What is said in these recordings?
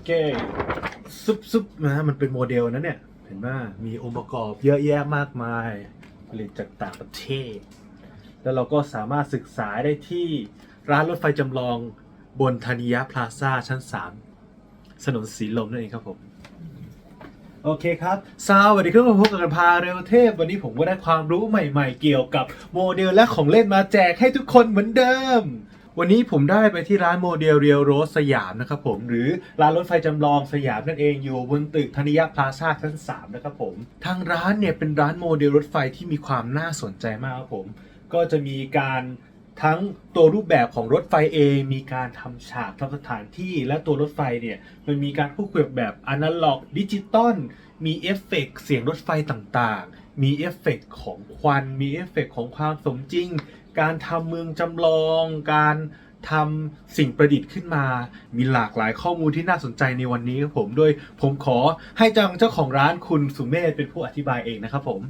โอเค ซุปซุปนะมันเป็นโมเดลนะเนี่ย เห็นไหมมีองค์ประกอบเยอะแยะมากมาย ผลิตจากต่างประเทศ แล้วเราก็สามารถศึกษาได้ที่ร้านรถไฟจำลองบนธานิยะพลาซ่าชั้น 3 ถนนสีลมนั่นเองครับผม โอเคครับสวัสดีครับผมพบกับกันพาเร็วเทพ วันนี้ผมก็ได้ความรู้ใหม่ๆ เกี่ยวกับโมเดลและของเล่นมาแจกให้ทุกคนเหมือนเดิม วันนี้ผมได้ไปที่ร้านโมเดลเรียวโรสสยามนะครับผมหรือร้านรถไฟจำลองสยามนั่นเองอยู่บนตึกธนิยะพลาซ่าชั้น 3 นะครับผม ทางร้านเนี่ยเป็นร้านโมเดลรถไฟที่มีความน่าสนใจมากครับผม ก็จะมีการทั้งตัวรูปแบบของรถไฟเองมีการทำฉากทำสถานที่และตัวรถไฟเนี่ยมันมีการพูดคุยแบบอนาล็อกดิจิตอลมีเอฟเฟกต์เสียงรถไฟต่างๆ มีเอฟเฟกต์ของควัน มีเอฟเฟกต์ของความสมจริง การทำเมืองจำลอง การทำสิ่งประดิษฐ์ขึ้นมา มีหลากหลายข้อมูลที่น่าสนใจในวันนี้ครับผม โดยผมขอให้จังเจ้าของร้านคุณสุเมธเป็นผู้อธิบายเองนะครับผม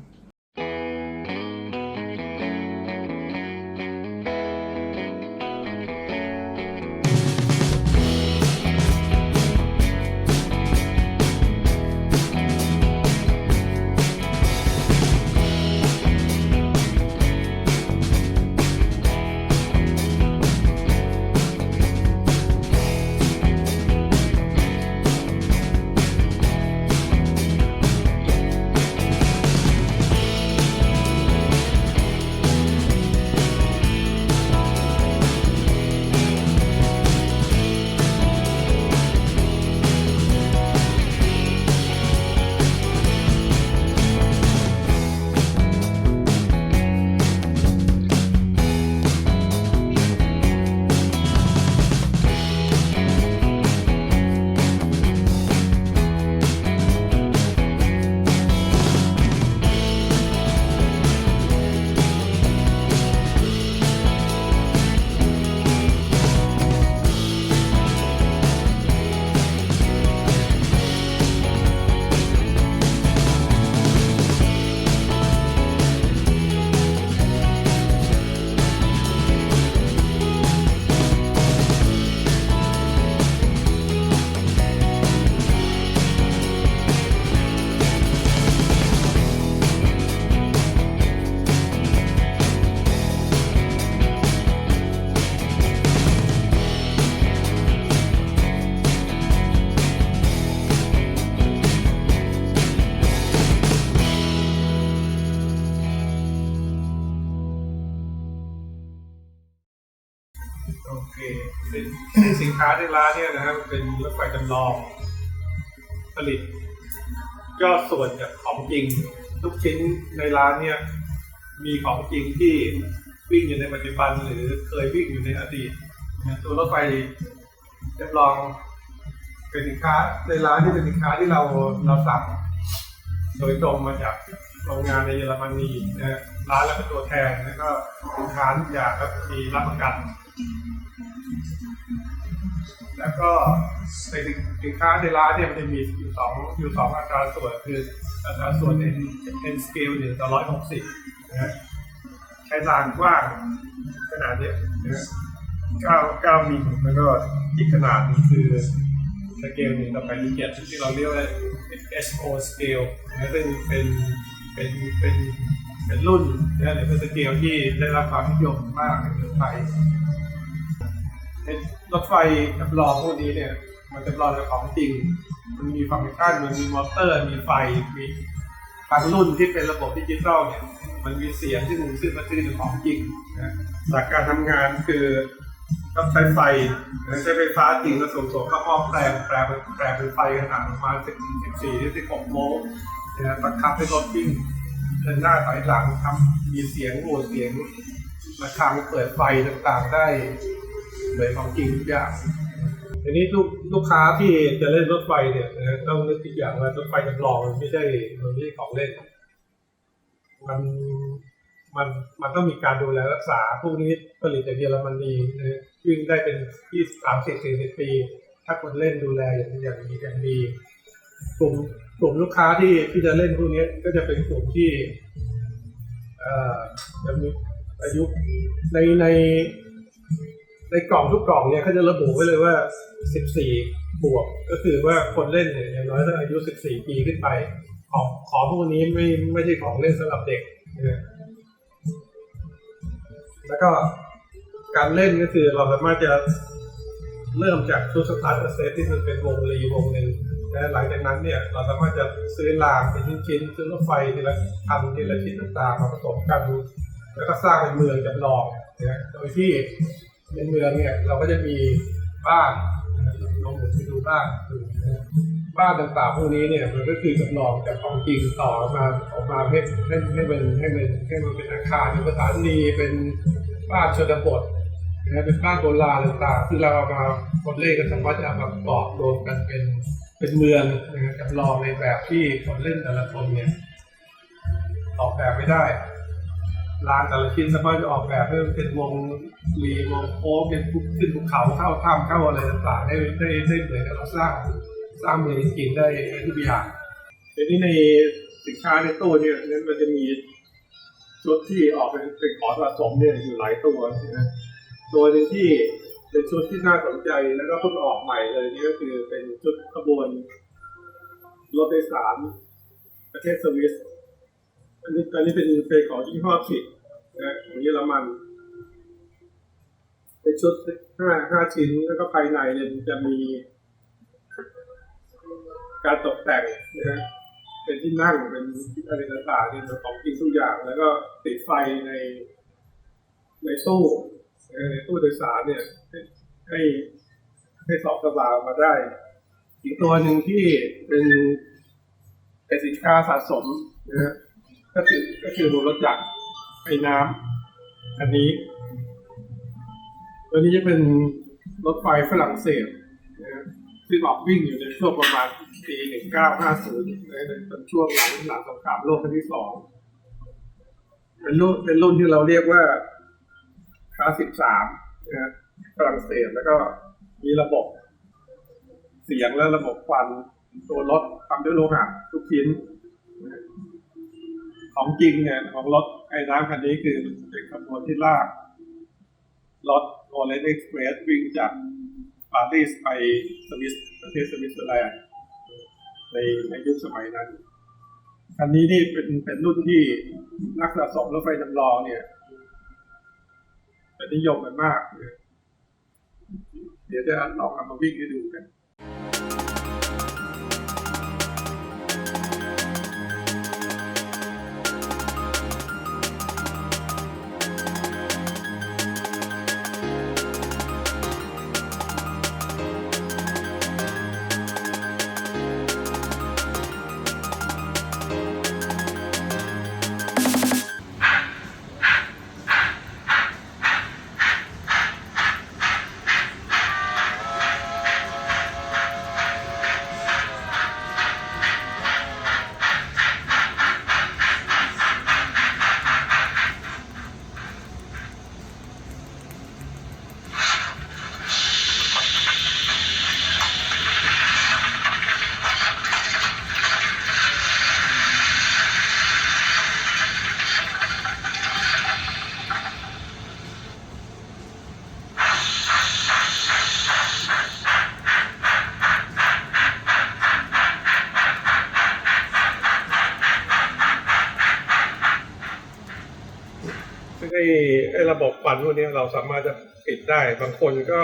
โอเคสินสินค้าในร้านเนี่ยนะครับเป็นรถไฟจำลองผลิตก็ส่วนจากของจริง ทุกชิ้นในร้านเนี่ย มีของจริงที่วิ่งอยู่ในปัจจุบันหรือเคยวิ่งอยู่ในอดีตตัวรถไฟจำลองเป็นสินค้าในร้านที่เป็นสินค้าที่เราเราสั่งโดยตรงมาจากโรงงานในเยอรมนีนะร้านแล้วเป็นตัวแทนแล้วก็สินค้าทุกอย่างก็มีรับประกัน แล้วก็ในสินค้าในร้านเนี่ยมันจะมีอยู่สองอยู่สองอัตราส่วนคืออัตราส่วน n n scale หนึ่งต่อร้อยหกสิบนะใช้ลานกว้างขนาดเนี้ยนะเก้าเก้ามิลแล้วก็อีกขนาดนึงคือสเกลหนึ่งต่อไปที่เจ็ดที่เราเรียกว่า SO scale นะซึ่งเป็นเป็นเป็นเป็นรุ่นนะหรือเป็นสเกลที่ได้รับความนิยมมากในเมืองไทย รถไฟจำลองพวกนี้เนี่ย มันจำลองจากของจริง มันมีฟังก์ชันมันมีมอเตอร์ มีไฟ มีบางรุ่นที่เป็นระบบดิจิตอลเนี่ย มันมีเสียงที่มันซึ่งมันคือของจริงนะหลักการทำงานคือต้องใช้ไฟใช้ไฟฟ้าจริงแล้วส่งส่งเข้าห้องแปลงแปลงเป็นแปลงเป็นไฟขนาดประมาณ14ถึง16โวลต์นะบังคับให้รถวิ่งเดินหน้าถอยหลังทำมีเสียงโหวเสียงระฆังเปิดไฟต่างๆได้ เลยของจริงทุกอย่างทีนี้ลูกลูกค้าที่จะเล่นรถไฟเนี่ยนะต้องนึกอีกอย่างว่ารถไฟจำลองมันไม่ใช่มันไม่ใช่ของเล่น มันมันมันต้องมีการดูแลรักษาพวกนี้ผลิตจากเยอรมนีนะวิ่งได้เป็นยี่สามสิบสี่สิบปี ถ้าคนเล่นดูแลอย่างอย่างดีอย่างดีกลุ่มกลุ่มลูกค้าที่ที่จะเล่นพวกนี้ก็จะเป็นกลุ่มที่เอ่อจะมีอายุในใน ในกล่องทุกกล่องเนี่ยเขาจะระบุไว้เลยว่า 14 บวก ก็คือว่าคนเล่นเนี่ยอย่างน้อยต้องอายุ 14 ปีขึ้นไป ของของพวกนี้ไม่ไม่ใช่ของเล่นสำหรับเด็กนะแล้วก็การเล่นก็คือเราสามารถจะเริ่มจากชุดสตาร์ทเซตที่มันเป็นวงรีวงหนึ่งและหลังจากนั้นเนี่ยเราสามารถจะซื้อรางเป็นชิ้นๆซื้อรถไฟทีละพันทีละชิ้นต่างๆมาผสมกัน แล้วก็สร้างเป็นเมืองจำลองนะโดยที่ ในเมืองเนี่ยเราก็จะมีบ้านลองไปดูบ้านบ้านต่างๆพวกนี้เนี่ยมันก็คือจำลองจากของจริงต่อมาออกมาให้ให้ให้มันให้มันให้มันเป็นอาคารเป็นสถานีเป็นบ้านชนบทนะเป็นบ้านโบราณต่างๆที่เราเอามาคนเล่นก็สามารถจะมาประกอบรวมกันเป็นเป็นเมืองนะจำลองในแบบที่คนเล่นแต่ละคนเนี่ยออกแบบไม่ได้ ลานแต่ละชิ้นสามารถจะออกแบบให้มันเป็นวงรีวงโค้งเป็นขึ้นภูเขาเข้าถ้ำเข้าอะไรต่างๆได้ได้ได้เหมือนกับเราสร้างสร้างเมืองจริงได้ได้ทุกอย่างทีนี้ในสินค้าในตู้เนี่ยนั้นมันจะมีชุดที่ออกเป็นเป็นของสะสมเนี่ยอยู่หลายตัวนะตัวหนึ่งที่เป็นชุดที่น่าสนใจแล้วก็เพิ่งออกใหม่เลยนี่ก็คือเป็นชุดขบวนรถโดยสารประเทศสวิส อันนี้อันนี้เป็นเป็นของยี่ห้อผิดนะของเยอรมันเป็นชุดห้าห้าชิ้นแล้วก็ภายในเนี่ยจะมี การตกแต่งนะเป็นที่นั่งเป็นอะไรต่างๆเนี่ยของจริงทุกอย่าง แล้วก็ติดไฟในในตู้ในตู้โดยสารเนี่ยให้ให้ให้สอบสว่างมาได้ อีกตัวหนึ่งที่เป็นเป็นสินค้าสะสมนะฮะ ก็คือก็คือรถจักไอ้น้ำอันนี้ ตัวนี้จะเป็นรถไฟฝรั่งเศสนะฮะที่ออกวิ่งอยู่ในช่วงประมาณปี1950นะเป็นช่วงหลังหลังสงครามโลกครั้งที่สองเป็นรุ่นเป็นรุ่นที่เราเรียกว่าคลาสสิบสามนะฮะฝรั่งเศสแล้วก็มีระบบเสียงและระบบควันตัวรถทำด้วยโลหะทุกชิ้น ของจริงเนี่ยของรถไอ้น้ำคันนี้คือเป็นขบวนที่ลากรถโอเลนเอ็กซ์เพรสวิ่งจากปารีสไปสวิสประเทศสวิตเซอร์แลนด์ในในยุคสมัยนั้นคันนี้นี่เป็นเป็นรุ่นที่นักสะสมรถไฟจำลองเนี่ยเป็นนิยมกันมากเนี่ยเดี๋ยวจะลองเอามาวิ่งให้ดูกัน วันพวกนี้เราสามารถจะปิดได้ บางคนก็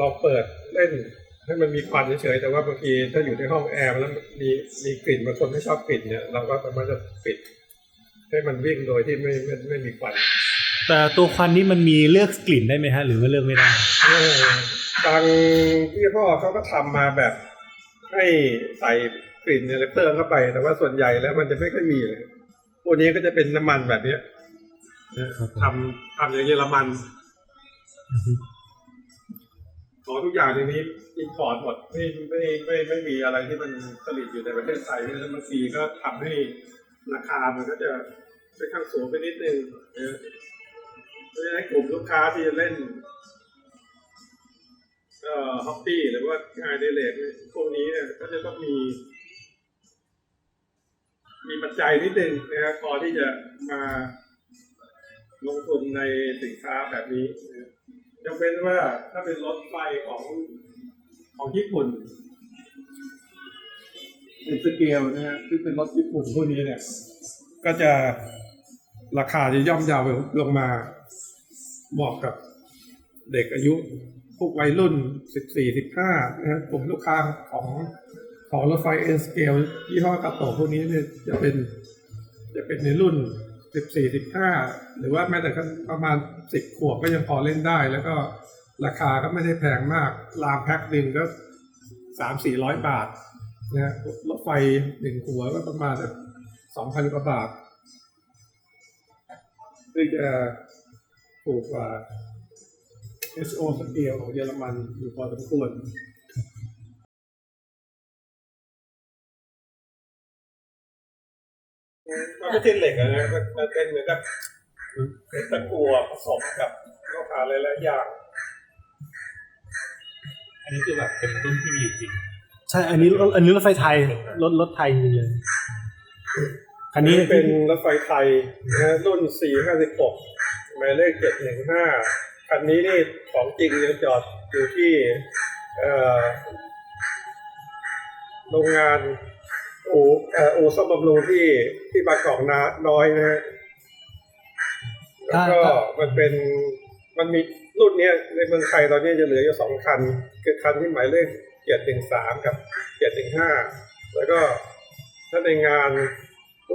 ลองเปิดเล่นให้มันมีควันเฉยๆแต่ว่าบางทีถ้าอยู่ในห้องแอร์แล้วมีมีกลิ่นบางคนไม่ชอบกลิ่นเนี่ยเราก็สามารถจะปิด ให้มันวิ่งโดยที่ไม่ไม่ไม่มีควัน แต่ตัวควันนี้มันมีเลือกกลิ่นได้ไหมฮะ หรือว่าเลือกไม่ได้เออบางยี่ห้อเขาก็ทำมาแบบ ให้ใส่กลิ่นอะไรเติมเข้าไป แต่ว่าส่วนใหญ่แล้วมันจะไม่ค่อยมีเลยพวกนี้ก็จะเป็นน้ำมันแบบเนี้ยครับผม ทำทำอย่างเยอรมันของทุกอย่างในนี้อินพอร์ตหมดไม่ไม่ไม่ไม่มีอะไรที่มันผลิตอยู่ในประเทศไทยแล้วบางทีก็ทำให้ราคามันก็จะค่อนข้างสูงไปนิดนึงเออเพราะฉะนั้นกลุ่มลูกค้าที่จะเล่นเอ่อฮอปปี้หรือว่างานเดเลกพวกนี้เนี่ยก็จะต้องมี มีปัจจัยนิดนึงนะครับพอที่จะมา ลงทุนในสินค้าแบบนี้นะครับยกเว้นว่าถ้าเป็นรถไฟของของญี่ปุ่นเป็นสเกลนะฮะที่เป็นรถญี่ปุ่นพวกนี้เนี่ย ก็จะราคาจะย่อมยาวลงมาเหมาะกับเด็กอายุพวกวัยรุ่นสิบสี่สิบห้านะฮะกลุ่มลูกค้าของของรถไฟเอ็นสเกลยี่ห้อกาโตพวกนี้เนี่ยจะเป็นจะเป็นในรุ่น สิบสี่สิบห้าหรือว่าแม้แต่ประมาณสิบขวบก็ยังพอเล่นได้ แล้วก็ราคาก็ไม่ได้แพงมาก รามแพ็คหนึ่งก็สามสี่ร้อยบาทนะรถไฟหนึ่งหัวก็ประมาณสองพันกว่าบาทซึ่งจะถูกกว่า SO สเกลของเยอรมันอยู่พอสมควร มันไม่ใช่เหล็กอะนะมันมันเป็นเหมือนกับเป็นตะกั่วผสมกับโลหะหลายๆอย่าง อันนี้คือแบบเป็นรุ่นที่มีอยู่จริงใช่ อันนี้รถอันนี้รถไฟไทยรถรถไทยจริงๆเลยคันนี้เป็นรถไฟไทยนะรุ่น 456หมายเลข 715 คันนี้นี่ของจริงยังจอดอยู่ที่เอ่อโรงงาน อู่เอ่ออู่ซ่อมบำรุงที่ที่บางกอกนาน้อยนะฮะแล้วก็มันเป็นมันมีรุ่นเนี้ยในเมืองไทยตอนนี้จะเหลืออยู่สองคัน คือคันที่หมายเลข713กับ715แล้วก็ถ้าในงาน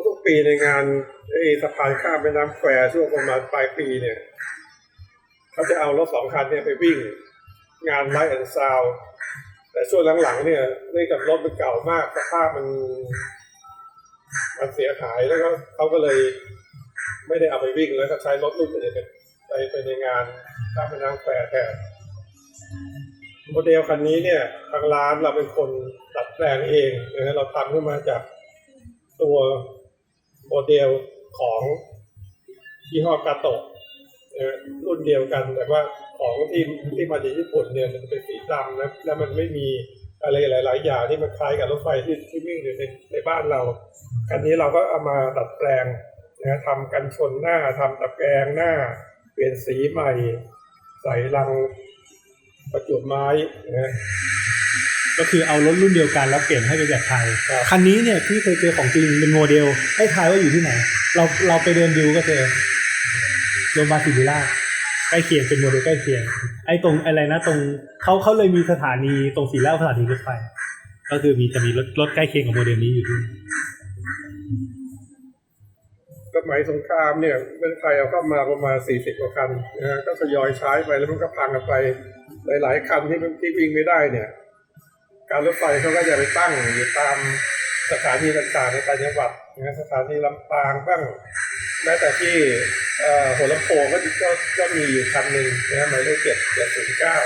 ทุกๆปีในงานไอ้สะพานข้ามแม่น้ำแควช่วงประมาณปลายปีเนี่ยเขาจะเอารถสองคันเนี่ยไปวิ่ง งานไลท์แอนด์ซาว แต่ช่วงหลังๆเนี่ยเนื่องจากรถมันเก่ามากสภาพมัน มันเสียหายแล้วก็เขาก็เลยไม่ได้เอาไปวิ่งแล้วก็ใช้รถรุ่นอื่นไปไปในงานข้ามแม่น้ำแควแทนโมเดลคันนี้เนี่ยทางร้านเราเป็นคนดัดแปลงเองนะฮะเราทำขึ้นมาจากตัวโมเดลของยี่ห้อกาโตะ รุ่นเดียวกัน แต่ว่าของที่ที่มาจากญี่ปุ่นเนี่ยมันเป็นสีดำนะแล้วมันไม่มีอะไรหลาย ๆ อย่างที่มันคล้ายกับรถไฟที่ที่วิ่งอยู่ในในบ้านเรา คันนี้เราก็เอามาดัดแปลงนะฮะทำกันชนหน้าทำตะแกรงหน้า เปลี่ยนสีใหม่ ใส่รังประจุไม้นะฮะก็คือเอารถรุ่นเดียวกันแล้วเปลี่ยนให้เป็นแบบไทยครับคันนี้เนี่ยพี่เคยเจอของจริงเป็นโมเดลให้ทายว่าอยู่ที่ไหน เราเราไปเดินดูก็เจอ โรงพยาบาลศิริราชใกล้เคียงเป็นโมเดลใกล้เคียง ไอ้ตรงอะไรนะตรงเขาเขาเลยมีสถานีตรงศรีราชสถานีรถไฟก็คือมีจะมีรถรถใกล้เคียงกับโมเดลนี้อยู่ด้วยสมัยสงครามเนี่ยเมืองไทยเอาเข้ามาประมาณ 40 กว่าคันนะฮะก็ทยอยใช้ไปแล้วมันก็พังกันไป หลาย ๆ คันที่มันที่วิ่งไม่ได้เนี่ย การรถไฟเขาก็จะไปตั้งอยู่ตามสถานีต่างๆในต่างจังหวัดนะสถานีลำปางบ้าง แม้แต่ที่เอ่อหัวลำโพงก็ก็ก็มีอยู่คันหนึ่งนะฮะหมายเลขเจ็ดเจ็ดศูนย์เก้า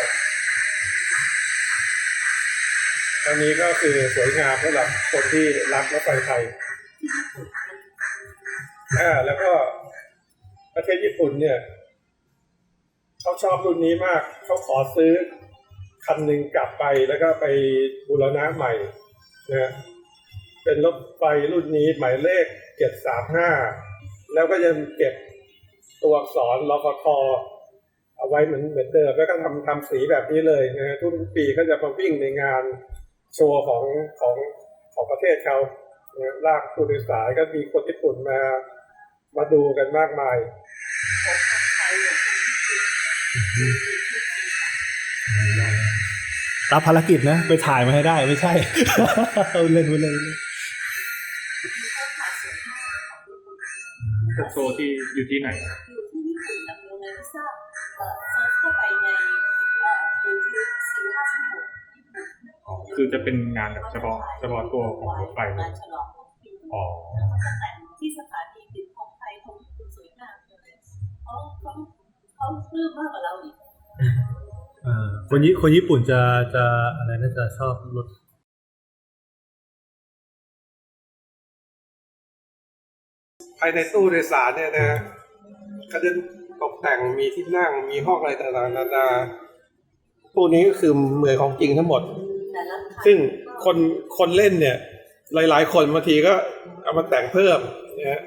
อันนี้ก็คือสวยงามสำหรับคนที่รักรถไฟไทยอ่าแล้วก็ประเทศญี่ปุ่นเนี่ยเขาชอบรุ่นนี้มากเขาขอซื้อคันหนึ่งกลับไปแล้วก็ไปบูรณะใหม่นะเป็นรถไฟรุ่นนี้หมายเลขเจ็ดสามห้า แล้วก็ยังเก็บตัวอักษรรฟทเอาไว้เหมือนเหมือนเดิม แล้วก็ทำทำสีแบบนี้เลยนะฮะทุกปีก็จะมาวิ่งในงานโชว์ของของของประเทศเขานะลากผู้โดยสารก็มีคนญี่ปุ่นมามาดูกันมากมายรับภารกิจนะ ไปถ่ายมาให้ได้ไม่ใช่เอาเล่นไปเลย โชว์ที่อยู่ที่ไหนอยู่ที่ญี่ปุ่นดำเนินงานทราบเอ่อเซิร์ชเข้าไปในเอ่อ YouTube สี่ห้าสิบหกคือจะเป็นงานแบบเฉพาะเฉพาะตัวของรถไฟเลงายนฉลองปีอ๋อแล้วก็จะแต่งที่สถานีติดของไทยของญี่ปุ่นสวยงามเลยเขาเขาเขาปลื้มมากกว่าเราอีก อ่าคนญี่คนญี่ปุ่นจะจะอะไรน่าจะชอบรถ ภายในตู้โดยสารเนี่ยนะเขาจะตกแต่งมีที่นั่งมีห้องอะไรต่างๆนานาพวกนี้ก็คือเหมือนของจริงทั้งหมดแต่ละคันซึ่งคนคนเล่นเนี่ย หลาย ๆ คนบางทีก็เอามาแต่งเพิ่มนะฮะ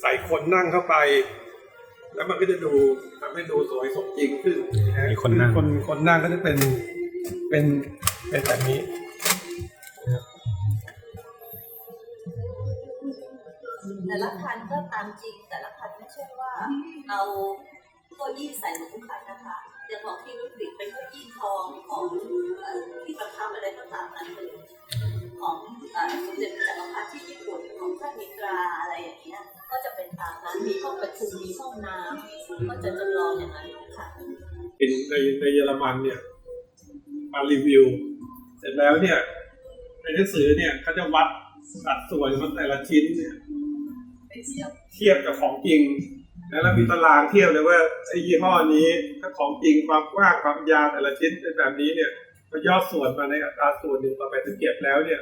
ใส่คนนั่งเข้าไป แล้วมันก็จะดูทำให้ดูสวยสมจริงขึ้นนะมีคนนั่งคนคนนั่งก็จะเป็นเป็นเป็นแบบนี้ แต่ละคันก็ตามจริง แต่ละคันไม่ใช่ว่าเอาเก้าอี้ใส่หมดทุกคันนะคะอย่างของที่วิกฤตเป็นเก้าอี้ทองของเอ่อที่ประทับอะไรก็ตามนั้นเลยของเอ่อสมเด็จพระจักรพรรดิที่ญี่ปุ่นของท่านมิตราอะไรอย่างเงี้ยก็จะเป็นตามนั้นมีห้องประชุมมีห้องน้ำก็จะจำลองอย่างนั้นทุกคันเป็นในในเยอรมันเนี่ยมารีวิว เสร็จแล้วเนี่ยในหนังสือเนี่ยเขาจะวัดสัดส่วนของแต่ละชิ้นเนี่ยไป เทียบกับของจริงแล้วมีตารางเทียบเลยว่าไอ้ยี่ห้อนี้ถ้าของจริงความกว้างความยาวแต่ละชิ้นเป็นแบบนี้เนี่ยก็ย่อส่วนมาในอัตราส่วนหนึ่งต่อไปถ้าเก็บแล้วเนี่ย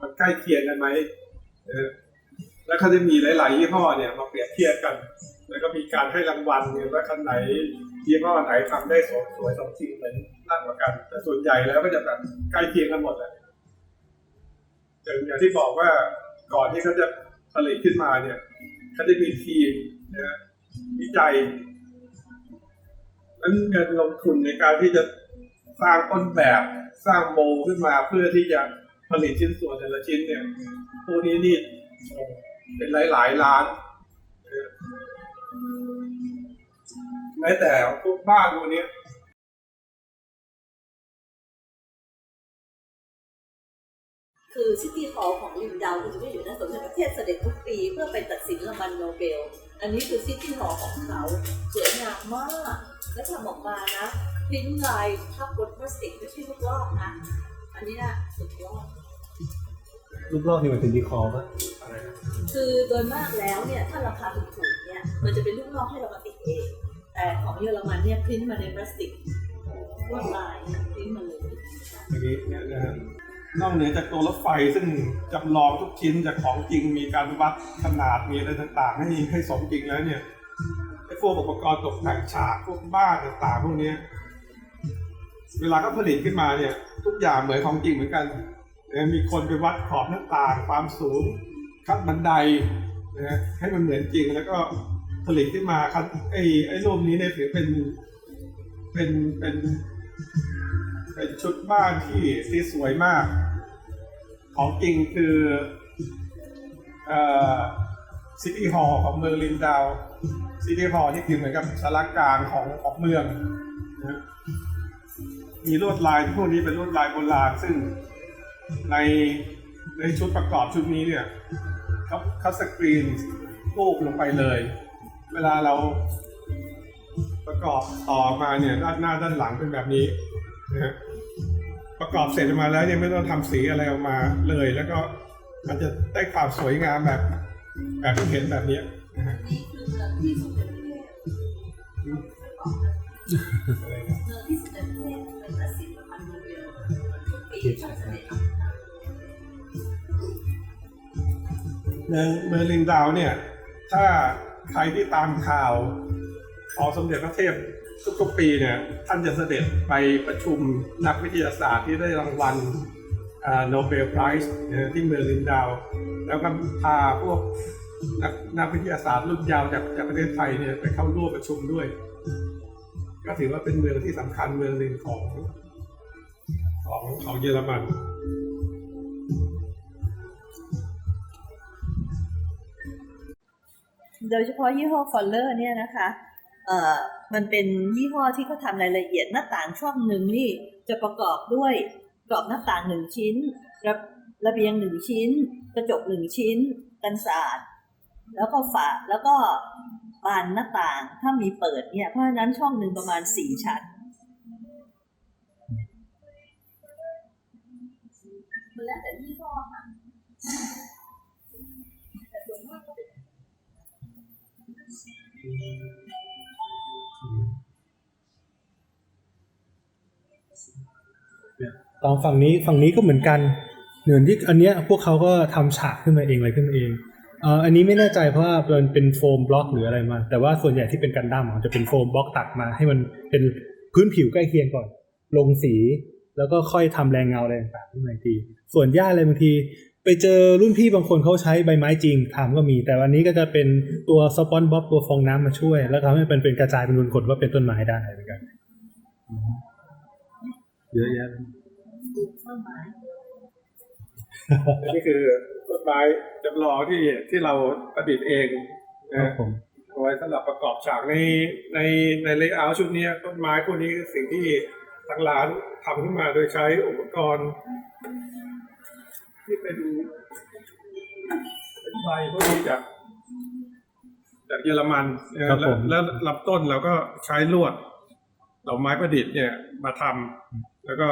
มันใกล้เคียงกันไหมเออแล้วเขาจะมีหลาย ๆ ยี่ห้อเนี่ยมาเปรียบเทียบกัน แล้วก็มีการให้รางวัลเนี่ยว่าคันไหนยี่ห้อไหนทำได้สวยสวยสมจริงเหมือนมากกว่ากัน แต่ส่วนใหญ่แล้วก็จะแบบใกล้เคียงกันหมดแหละอย่อย่างที่บอกว่าก่อนที่เขาจะ ผลิตขึ้นมาเนี่ยเขาจะมีทีมนะวิจัยนั้นเงินลงทุนในการที่จะสร้างต้นแบบสร้างโมขึ้นมาเพื่อที่จะผลิตชิ้นส่วนแต่ละชิ้นเนี่ยพวกนี้นี่เป็นหลายๆล้านแม้แต่พวกบ้านพวกนี้ คือซิตี้ฮอลล์ของลินดาวคือจะไม่อยู่ในสมเด็จพระเทพเสด็จทุกปีเพื่อไปตัดสินรางวัลโนเบล อันนี้คือซิตี้ฮอลล์ของเขาสวยงามมาก และทำออกมานะพิมพ์ลายทับบนพลาสติกไม่ใช่ลูกลอกนะ อันนี้นะสุดยอดลูกลอกนี่มันเป็นดีคอร์ป่ะคือโดยมากแล้วเนี่ยถ้าราคาถูกๆเนี่ยมันจะเป็นลูกลอกให้เรามาติดเองแต่ของเยอรมันเนี่ยพิมพ์มาในพลาสติกลวดลายพิมพ์มาเลยอย่างนี้เนี่ยนะฮะ นอกเหนือจากตัวรถไฟซึ่งจำลองทุกชิ้นจากของจริงมีการวัดขนาดมีอะไรต่างๆ ให้ให้สมจริงแล้วเนี่ยไอ้พวกอุปกรณ์ตกแต่งฉากพวกบ้านต่างๆพวกนี้เวลาเขาผลิตขึ้นมาเนี่ย ทุกอย่างเหมือนของจริงเหมือนกัน มีคนไปวัดขอบหน้าต่างความสูงขั้นบันไดนะให้มันเหมือนจริงแล้วก็ผลิตขึ้นมาคันไอ้ไอ้รูปนี้เนี่ยถือเป็นเป็นเป็น เป็นชุดบ้านที่ที่สวยมาก ของจริงคืออซิตี้ฮอลล์ของเมืองลินดาวซิตี้ฮอลล์นี่คือเหมือนกับสารกลางของของเมือง มีลวดลายพวกนี้เป็นลวดลายโบราณซึ่งในในชุดประกอบชุดนี้เนี่ยเขาเขาสกรีนรูปลงไปเลย เวลาเราประกอบต่อมาเนี่ยด้านหน้าด้านหลังเป็นแบบนี้ นะฮะประกอบเสร็จออกมาแล้วยังไม่ต้องทำสีอะไรออกมาเลย แล้วก็มันจะได้ความสวยงามแบบ แบบที่เห็นแบบเนี้ยนะฮะนี่คือเมืองที่สมเด็จพระเทพเมืองที่สมเด็จพระเทพเป็นตัดสินรางวัลโนเบลทุกปีท่านเสด็จเมืองเมืองลินดาวเนี่ย ถ้าใครที่ตามข่าวของสมเด็จพระเทพ ทุกๆปีเนี่ยท่านจะเสด็จไปประชุมนักวิทยาศาสตร์ที่ได้รางวัลโนเบลไพรส์ที่เมืองลินดาว แล้วก็พาพวกนักนักวิทยาศาสตร์รุ่นยาวจากจากประเทศไทยเนี่ยไปเข้าร่วมประชุมด้วย ก็ถือว่าเป็นเมืองที่สำคัญเมืองหนึ่งของของของเยอรมันโดยเฉพาะยี่ห้อฟอลเลอร์เนี่ยนะคะ เอ่อมันเป็นยี่ห้อที่เขาทำรายละเอียดหน้าต่างช่องหนึ่งนี่จะประกอบด้วยกรอบหน้าต่างหนึ่งชิ้น ระระเบียงหนึ่งชิ้น กระจกหนึ่งชิ้น กันศาสตร์แล้วก็ฝาแล้วก็บานหน้าต่างถ้ามีเปิดเนี่ยเพราะฉะนั้นช่องหนึ่งประมาณสี่ชั้นแล้วแต่ยี่ห้อค่ะแต่ส่วนมากก็เป็น ตอนฝั่งนี้ฝั่งนี้ก็เหมือนกันเหมือนที่อันเนี้ยพวกเขาก็ทำฉากขึ้นมาเองอะไรขึ้นมาเองเอ่ออันนี้ไม่แน่ใจเพราะว่ามันเป็นโฟมบล็อกหรืออะไรมา แต่ว่าส่วนใหญ่ที่เป็นกันดั้มอะจะเป็นโฟมบล็อกตัดมา ให้มันเป็นพื้นผิวใกล้เคียงก่อน ลงสีแล้วก็ค่อยทำแรงเงาอะไรต่างๆขึ้นมาทีส่วนหญ้าอะไรบางที ไปเจอรุ่นพี่บางคนเขาใช้ใบไม้จริงทำก็มี แต่วันนี้ก็จะเป็นตัวสปอนบ๊อบตัวฟองน้ำมาช่วย แล้วทำให้มันเป็นกระจายเป็นขนๆว่าเป็นต้นไม้ได้เหมือนกันเยอะแยะ นี่คือต้นไม้จำลองที่ที่เราประดิษฐ์เองครันะบผมเอาไว้สำหรับประกอบฉากในในในเลเยอร์ชุดเนี้ยต้นไม้พวกนี้คือสิ่งที่ทางร้านทำขึ้นมาโดยใช้อุปกรณ์ ที่เป็นเป็นใบพวกนี้จากจากเยอรมันนะแล้วแล้วลำต้นเราก็ใช้ลวดดอกไม้ประดิษฐ์เนี่ยมาทำแล้วก็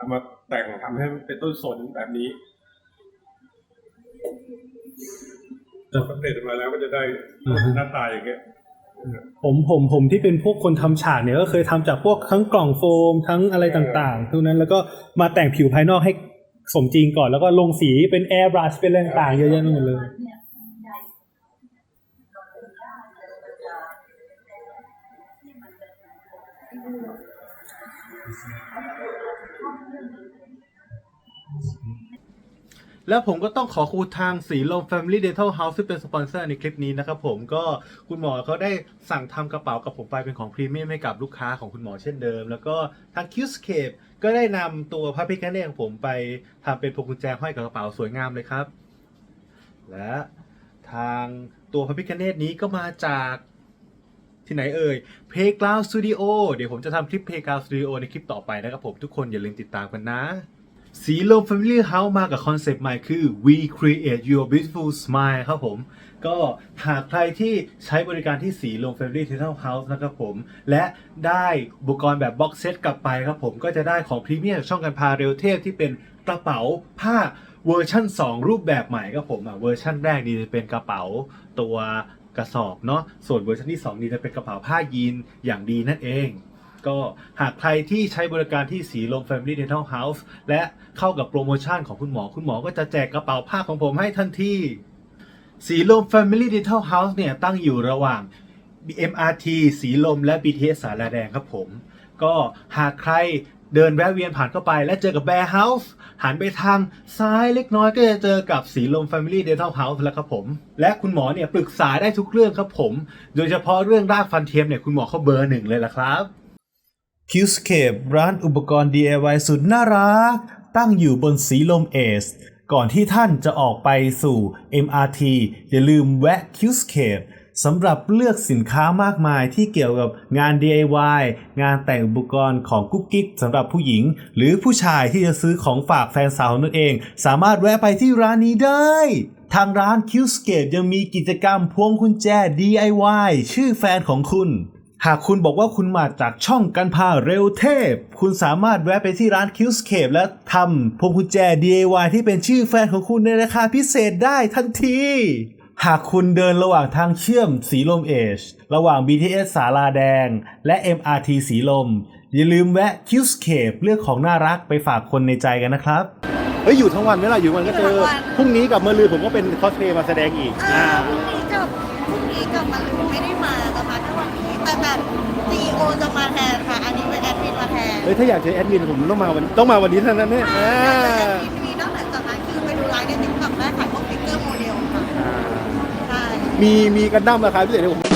เอามาแต่งทำให้มันเป็นต้นสนแบบนี้พอสำเร็จออกมาแล้วก็จะได้หน้าตาอย่างเงี้ยผมผมผมที่เป็นพวกคนทำฉากเนี่ยก็เคยทำจากพวกทั้งกล่องโฟมทั้งอะไรต่างๆทุกนั้นแล้วก็มาแต่งผิวภายนอกให้สมจริงก่อนแล้วก็ลงสีเป็นแอร์บรัชเป็นอะไรต่างๆเยอะแยะไปหมดเลย แล้วผมก็ต้องขอคุณทางสีลม Family Dental House ซึ่งเป็นสปอนเซอร์ในคลิปนี้นะครับผมก็คุณหมอเขาได้สั่งทำกระเป๋ากับผมไปเป็นของพรีเมียมให้กับลูกค้าของคุณหมอเช่นเดิม แล้วก็ทาง Qscape ก็ได้นำตัวพระพิคเนตของผมไปทำเป็นพวงกุญแจห้อยกับกระเป๋าสวยงามเลยครับ และทางตัวพระพิคเนตนี้ก็มาจากที่ไหนเอ่ย Playground Studio เดี๋ยวผมจะทำคลิป Playground Studio ในคลิปต่อไปนะครับผมทุกคนอย่าลืมติดตามกันนะ สีลม Family House มากับคอนเซปต์ใหม่คือ We Create Your Beautiful Smile ครับผม ก็หากใครที่ใช้บริการที่สีลม Family Dental House นะครับผม และได้อุปกรณ์แบบบ็อกเซตกลับไปครับผม ก็จะได้ของพรีเมียมช่องกันพาเร็วเทพที่เป็นกระเป๋าผ้าเวอร์ชั่น 2 รูปแบบใหม่ครับผมอะเวอร์ชั่นแรกนี่จะเป็นกระเป๋าตัวกระสอบเนาะ ส่วนเวอร์ชันที่2นี่จะเป็นกระเป๋าผ้ายีนอย่างดีนั่นเอง ก็หากใครที่ใช้บริการที่สีลม Family Dental House และเข้ากับโปรโมชั่นของคุณหมอ คุณหมอก็จะแจกกระเป๋าผ้าของผมให้ทันทีสีลม Family Dental House เนี่ยตั้งอยู่ระหว่าง MRT สีลมและ BTS สาราแดงครับผม ก็หากใครเดินแวะเวียนผ่านเข้าไป และเจอกับ Bear House หันไปทางซ้ายเล็กน้อยก็จะเจอกับสีลม Family Dental House แล้วครับผม และคุณหมอเนี่ยปรึกษาได้ทุกเรื่องครับผม โดยเฉพาะเรื่องรากฟันเทียมเนี่ยคุณหมอเขาเบอร์หนึ่งเลยละครับ Qscape ร้านอุปกรณ์ DIY สุดน่ารัก ตั้งอยู่บนสีลมเอส ก่อนที่ท่านจะออกไปสู่ MRT อย่าลืมแวะ Qscape สำหรับเลือกสินค้ามากมายที่เกี่ยวกับงาน DIY งานแต่งอุปกรณ์ของกุ๊กกิ๊กสำหรับผู้หญิง หรือผู้ชายที่จะซื้อของฝากแฟนสาวนั่นเอง สามารถแวะไปที่ร้านนี้ได้ ทางร้าน Qscape ยังมีกิจกรรมพวงกุญแจ DIY ชื่อแฟนของคุณ หากคุณบอกว่าคุณมาจากช่องกันพาเร็วเทพ คุณสามารถแวะไปที่ร้าน Qscape และทำพวงกุญแจ DIY ที่เป็นชื่อแฟนของคุณในราคาพิเศษได้ทันที หากคุณเดินระหว่างทางเชื่อมสีลมเอชระหว่าง BTS สาลาแดง และ MRT สีลม อย่าลืมแวะ Qscape เลือกของน่ารักไปฝากคนในใจกันนะครับเฮ้ยอยู่ทั้งวันไหมล่ะอยู่วันก็เจออยู่ทั้งวันพรุ่งนี้กับมือลือผมก็เป็นคอสเพลย์มาแสดงอีกอ่า จะมาแทนค่ะ อันนี้เป็นแอดมินมาแทนเฮ้ยถ้าอยากเจอแอดมินผมต้องมาวันต้องมาวันนี้เท่านั้นเนี่ยอ่าอ่าแต่แอดมินมีนอกจากนั้นคือไปดูไลฟ์ในติ๊กต็อกได้ขายพวกฟิกเกอร์โมเดลค่ะใช่ มีมีกันดั้มราคาพิเศษให้ผม